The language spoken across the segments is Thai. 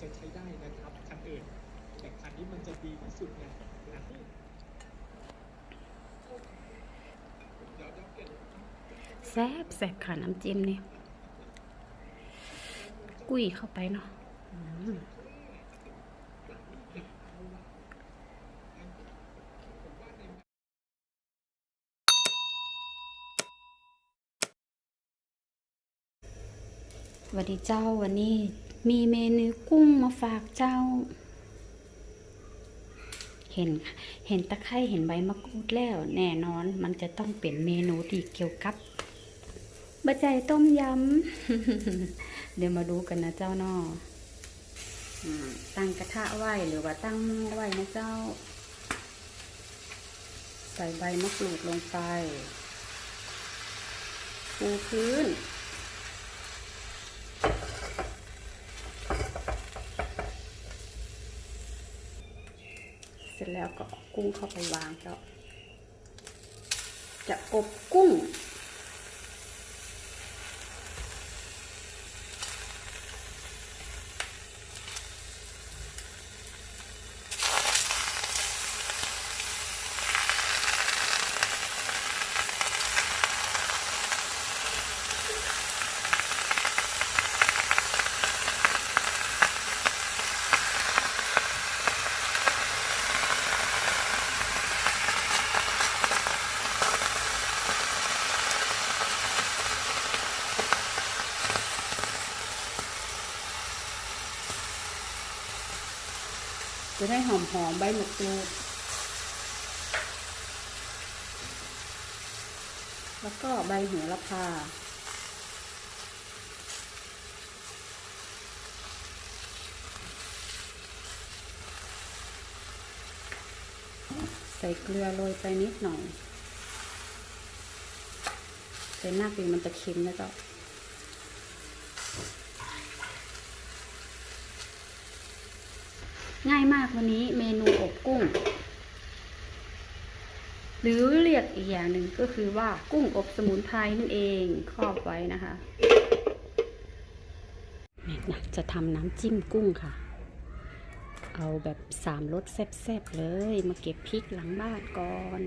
จะใช้ได้นะครับคันอื่นแต่คันนี้มันจะดีที่สุดไงนะเดี๋ยวเดี๋ยวเปลี่ยนแซ่บแซ่บค่ะน้ำจิ้มนี่กุ้ยเข้าไปเนาะสวัสดีเจ้าวันนี้ มีเมนูกุ้งมาฝากเจ้า เห็น เห็นตะไคร้เห็นใบมะกรูดแล้ว แน่นอนมันจะต้องเป็นเมนูที่เกี่ยวกับบะใจต้มยำ เดี๋ยวมาดูกันนะเจ้านออืมตั้งกระทะไว้หรือว่าตั้งหม้อไว้นะเจ้า ใส่ใบมะกรูดลงไปปูพื้น เสร็จ แล้วก็กุ้งเข้าไปวางเจ้า จะอบกุ้ง จะได้หอมหอมๆใบมะกรูด แล้วก็ใบโหัวละพา ใส่เกลือโรยไปนิดหน่อยใส่หน้าปีมันจะเค็มนะเจ้า ง่ายมากวันนี้เมนูอบกุ้ง หรือเรียกอีกอย่างหนึ่งก็คือว่ากุ้งอบสมุนไพรนั่นเองครอบไว้นะคะเนี่ยนะจะทำน้ำจิ้มกุ้งค่ะ เอาแบบสามรสแซ่บๆเลย มาเก็บพริกหลังบ้านก่อน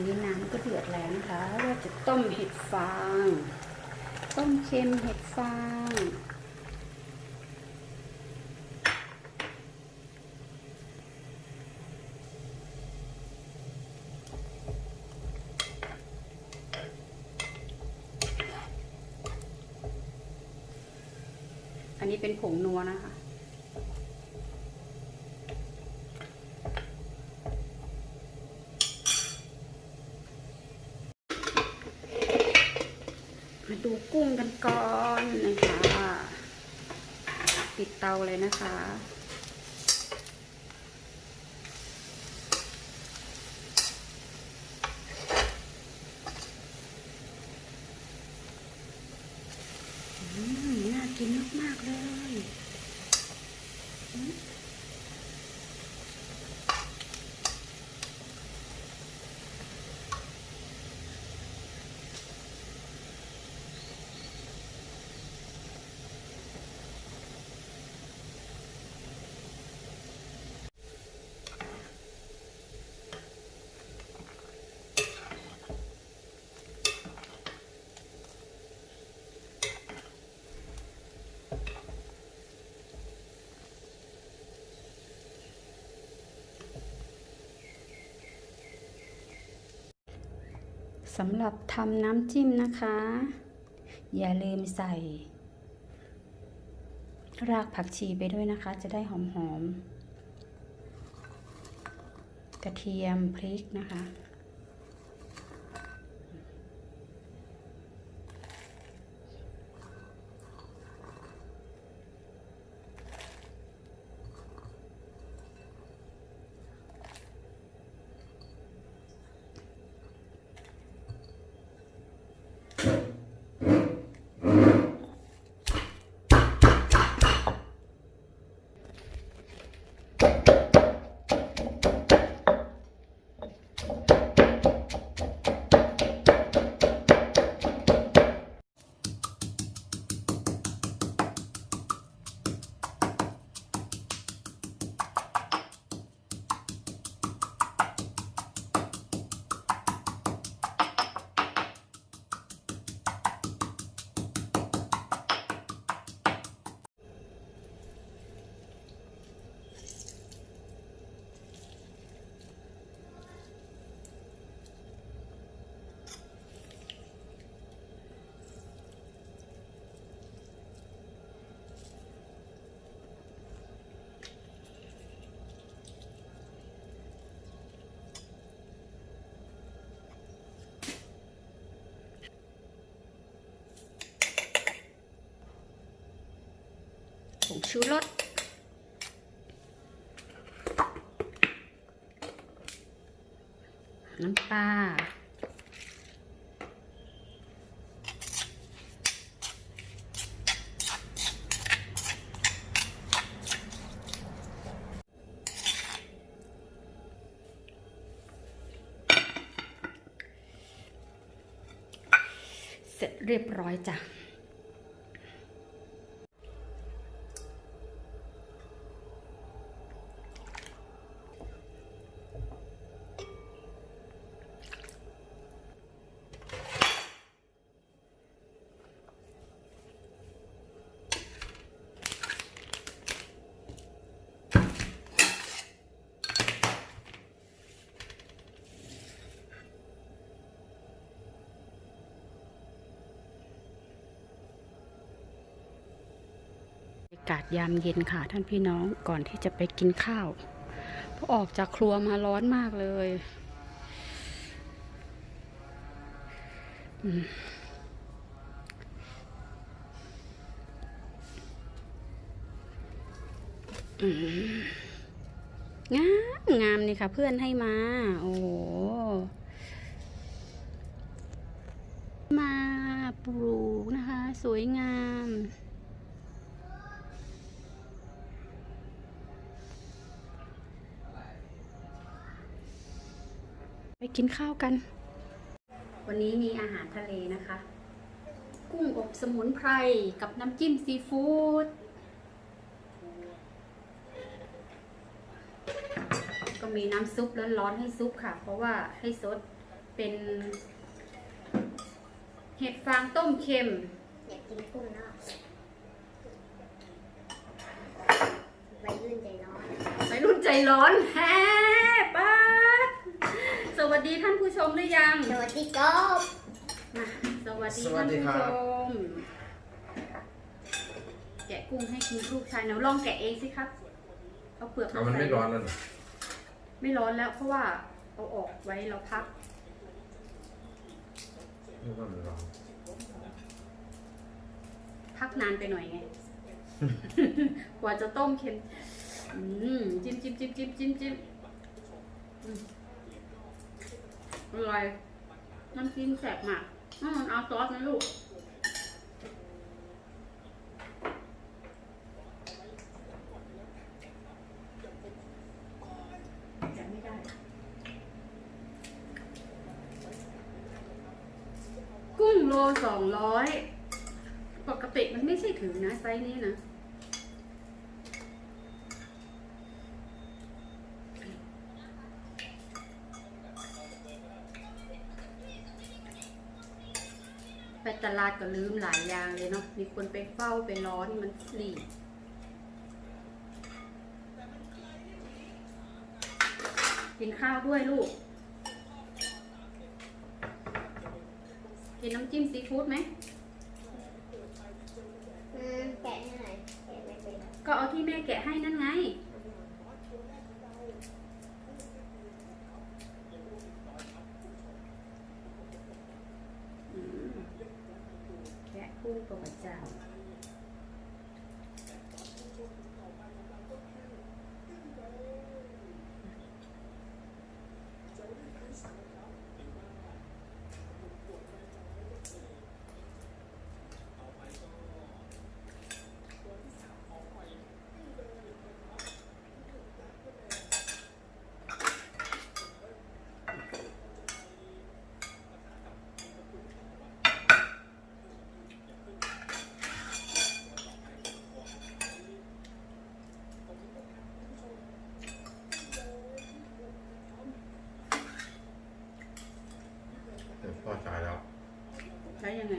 นนี้น้ำก็เดือดแล้วนะคะเราจะต้มเห็ดฟาง ต้มเค็มเห็ดฟางอันนี้เป็นผงนัวนะคะ กุ้งกันก่อนนะคะปิดเตาเลยนะคะน่ากินมาก ๆ เลย สำหรับทำน้ำจิ้มนะคะ อย่าลืมใส่ รากผักชีไปด้วยนะคะ จะได้หอมๆกระเทียมพริกนะคะ ชูรสน้ำปลาเสร็จเรียบร้อยจ้ะากาศยามเย็นค่ะท่านพี่น้องก่อนที่จะไปกินข้าวพอออกจากครัวมาร้อนมากเลยงามงามนี่ค่ะ เพื่อนให้มา โอ้โหมาปลูกนะคะ สวยงาม ไปกินข้าวกัน วันนี้มีอาหารทะเลนะคะ กุ้งอบสมุนไพรกับน้ำจิ้มซีฟู้ดก็มีน้ำซุปร้อนๆให้ซุปค่ะ เพราะว่าให้ซดเป็นเห็ดฟางต้มเค็มอยากกินกุ้งเนาะวัยรุ่นใจร้อนวัยรุ่นใจร้อนแฮป้าด สวัสดีท่านผู้ชมหรือยังสวัสดีครับมาสวัสดีสวัท่าสนดีผู้ครัชบมแกะกุ้งให้คุณลูกชายหนูลองแกะเองสิครับเอาเปลือกเอามันไม่ใส่ร้อนแล้วเหรอไม่ร้อนแล้วเพราะว่าเอาออกไว้เราพักนึกว่ามันร้อนพักนานไปหน่อยไง กว่าจะต้มเค็ม อืมจิ้มจิ้มจิ้มจิ้มจิ้มจิ้ม อร่อยน้ำจิ้มแสบมากอืมเอาซอสไหมลูกกุ้งโลสองร้อย ปกติมันไม่ใช่ถือนะไซส์นี้นะ ตลาดก็ลืมหลายอย่างเลยเนาะ มีคนไปเฝ้าไปร้อนมันหลีกกินข้าวด้วยลูก กินน้ำจิ้มซีฟู้ดไหม อืมแกะให้หน่อยแกะไม่เป็นก็เอาที่แม่แกะให้นั่นไง อืมแกะกุ้งตัวประจานเดี๋ยวพ่อจ่ายแล้ว ใช้ยังไง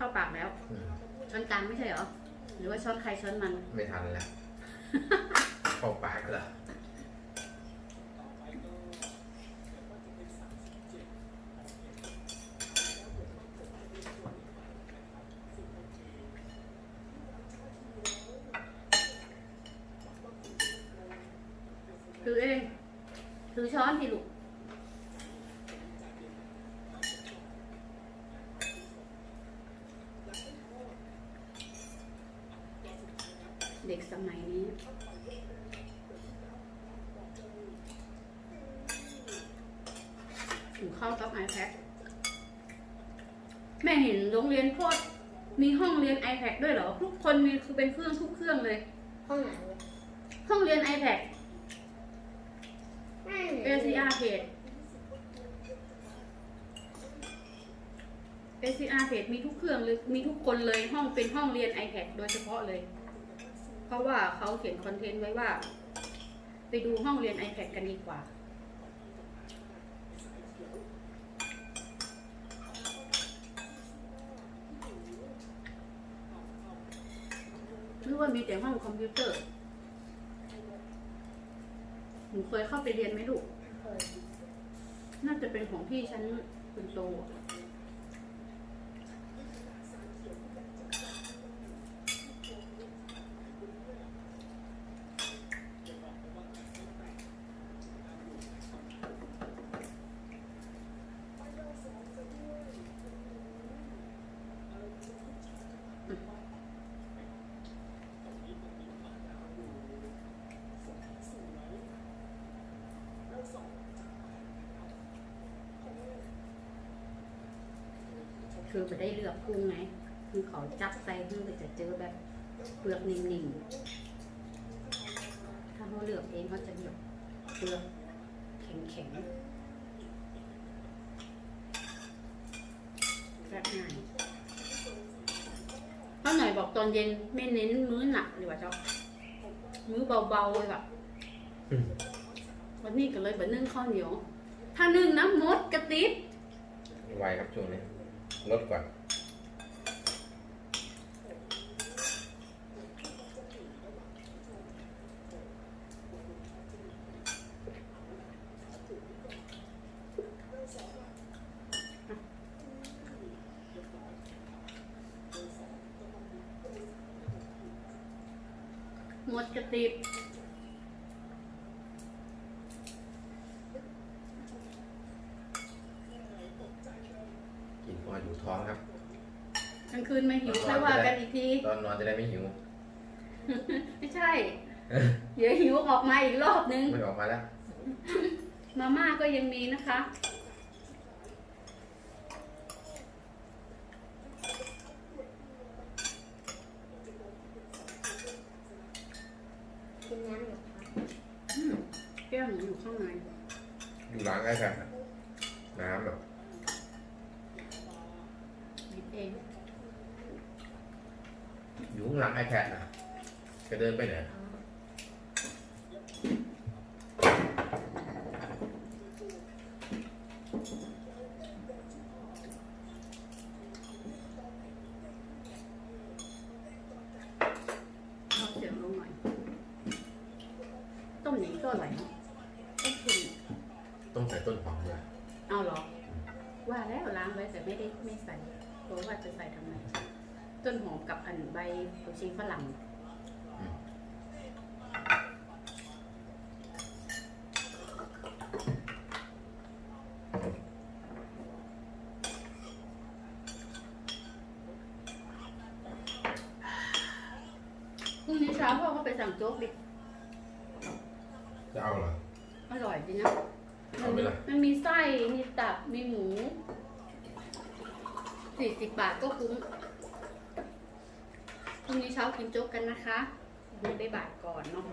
เข้าปากแล้ว อืมช้อนกลางไม่ใช่เหรอ หรือว่าช้อนใครช้อนมัน ไม่ทันแล้วเข้าปากแล้ว ถือเอง ถือช้อนสิลูก เกสมัยนี้ ถึงเข้ากับ iPad แม่เห็นโรงเรียนโคตรมีห้องเรียน iPad ด้วยเหรอ ทุกคนมีคือเป็นเครื่องทุกเครื่องเลย ห้องไหนเนี่ยห้องเรียน iPad ไม่ ACR page ACR page มีทุกเครื่องเลยมีทุกคนเลยห้องเป็นห้องเรียน iPad โดยเฉพาะเลย เพราะว่าเขาเขียนคอนเทนต์ไว้ว่า ไปดูห้องเรียน iPad กันดีกว่า หรือว่ามีแต่ห้องคอมพิวเตอร์ หนูเคยเข้าไปเรียนไหมลูก น่าจะเป็นของพี่ฉันคุณโต คือไปได้เลือกกุ้งไงคือเขาจับใส่คือก็จะเจอแบบเปลือกนิ่มๆ ถ้าเขาเลือกเองเขาจะเลือกเปลือกแข็งๆแบบง่ายป้าหน่อยบอกตอนเย็นไม่เน้นมื้อหนักดีกว่าเจ้า มื้อเบาๆเลยแบบอืมวันนี้ก็เลยแบบนึ่งข้าวเหนียว ถ้านึ่งน้ำมดกระติบไวครับช่วงนี้ ลดก่อน มดกระติบ กินพออยู่ ท้องครับ กลางคืนไม่หิวค่อยว่ากันอีกที ตอนนอนจะได้ไม่หิว ไม่ใช่ เดี๋ยวหิวออกมาอีกรอบนึง ไม่ออกมาแล้ว มาม่าก็ยังมีนะคะกินน้ำหน่อยครับอืมแก้วหนูอยู่ข้างใน อยู่ล้างไอแพดน้ำแบบหยิบเอ งอยู่ข้างหลัง iPad นะจะเดินไปไหนเอาเสียงลงหน่อยต้มนี้ก็อร่อยเนอะต้มเค็มต้องใส่ต้นหอมด้วยเอาเหรอ ว่าแล้วล้างไว้แต่ไม่ได้ไม่ใส่ เพราะว่าจะใส่ทำไม ต้นหอมกับอันใบผักชีฝรั่งอืมพรุ่งนี้เช้าพ่อก็ไปสั่งโจ๊กดิ จะเอาเหรอ อร่อยจริงนะ เอาไหมล่ะ มันมีไส้ มีตับ มีหมู สี่สิบบาทก็คุ้มพรุ่งนี้เช้ากินโจ๊กกันนะคะวันนี้บ๊ายบายก่อนเนาะ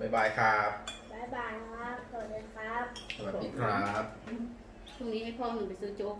บ๊ายบายครับ บ๊ายบายครับ สวัสดีครับ สวัสดีครับ พรุ่งนี้ให้พ่อหนูไปซื้อโจ๊ก